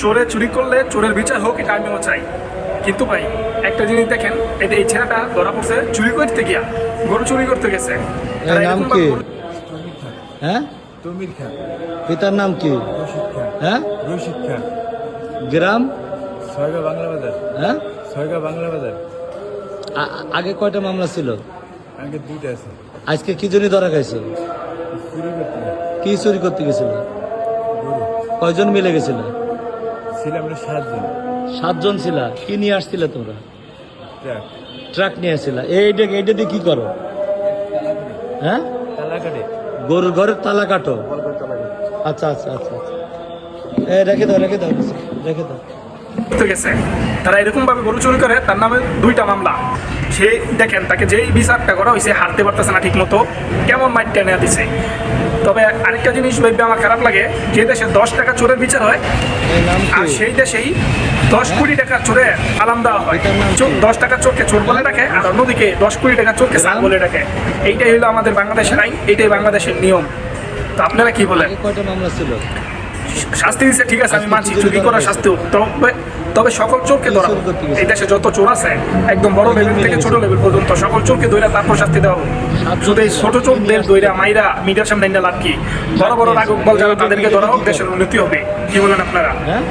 চোরে চুরি করলে চোরের বিচার হোক এটা আমিও চাই। কিন্তু ভাই একটা জিনিস দেখেন এটা এই ছেলেটা ধরা পড়ছে চুরি করতে গিয়া গরু চুরি করতে গেছে। এর নাম কি? হ্যাঁ? তমির খান। পিতার নাম কি? রশিদ খান। হ্যাঁ? রশিদ খান। গ্রাম? ছয়গা বাংলা বাজার। হ্যাঁ? ছয়গা বাংলা বাজার। আগে কয়টা মামলা ছিল? আগে দুইটা আছে। আজকে কি জন্য ধরা করতে কি চুরি করতে গেছিল? গরু। কয়জন মিলে গেছিল? ছিলাম আমরা সাতজন। সাতজন ছিল। কি নিয়ে আসছিলে তোমরা? ট্রাক। ট্রাক নিয়ে আসছিলা। এইটা এইটা দিয়ে কি করো? হ্যাঁ? তালা কাটে গরুর ঘরের তালা কাটো আচ্ছা আচ্ছা আচ্ছা। এ রেখে দাও রেখে দাও রেখে দাও। গেছে তারা এরকম ভাবে গরু চুরি করে তার নামে দুইটা মামলা। সে দেখেন তাকে যেই বিচারটা করা হয়েছে হারতে পারতেছে না ঠিক মতো কেমন মাইট টেনে দিছে তবে আরেকটা জিনিস ভেবে আমার খারাপ লাগে যে দেশে দশ টাকা চোরের বিচার হয় আর সেই দেশেই দশ কোটি টাকা চোরে আলাম দেওয়া হয়। দশ টাকা চোরকে চোর বলে ডাকে আর অন্যদিকে দশ কোটি টাকা চোরকে সার বলে রাখে এইটাই হলো আমাদের বাংলাদেশের আইন এইটাই বাংলাদেশের নিয়ম। তো আপনারা কি বলেন? শাস্তি দিচ্ছে ঠিক আছে আমি মানছি চুরি চুরি করা করার। শাস্তি। তবে তবে সকল চোরকে ধরা এই দেশে যত চোর আছে একদম বড় লেভেল থেকে ছোট লেভেল পর্যন্ত সকল চোরকে ধরে তারপর শাস্তি দেওয়া হোক। শুধু এই ছোট চোরদের দইরা মাইরা মিডিয়ার সামনে লাভ কি? বড় বড় রাগক বল যারা তাদেরকে ধরা হোক দেশের উন্নতি হবে। কি বলেন আপনারা? হ্যাঁ?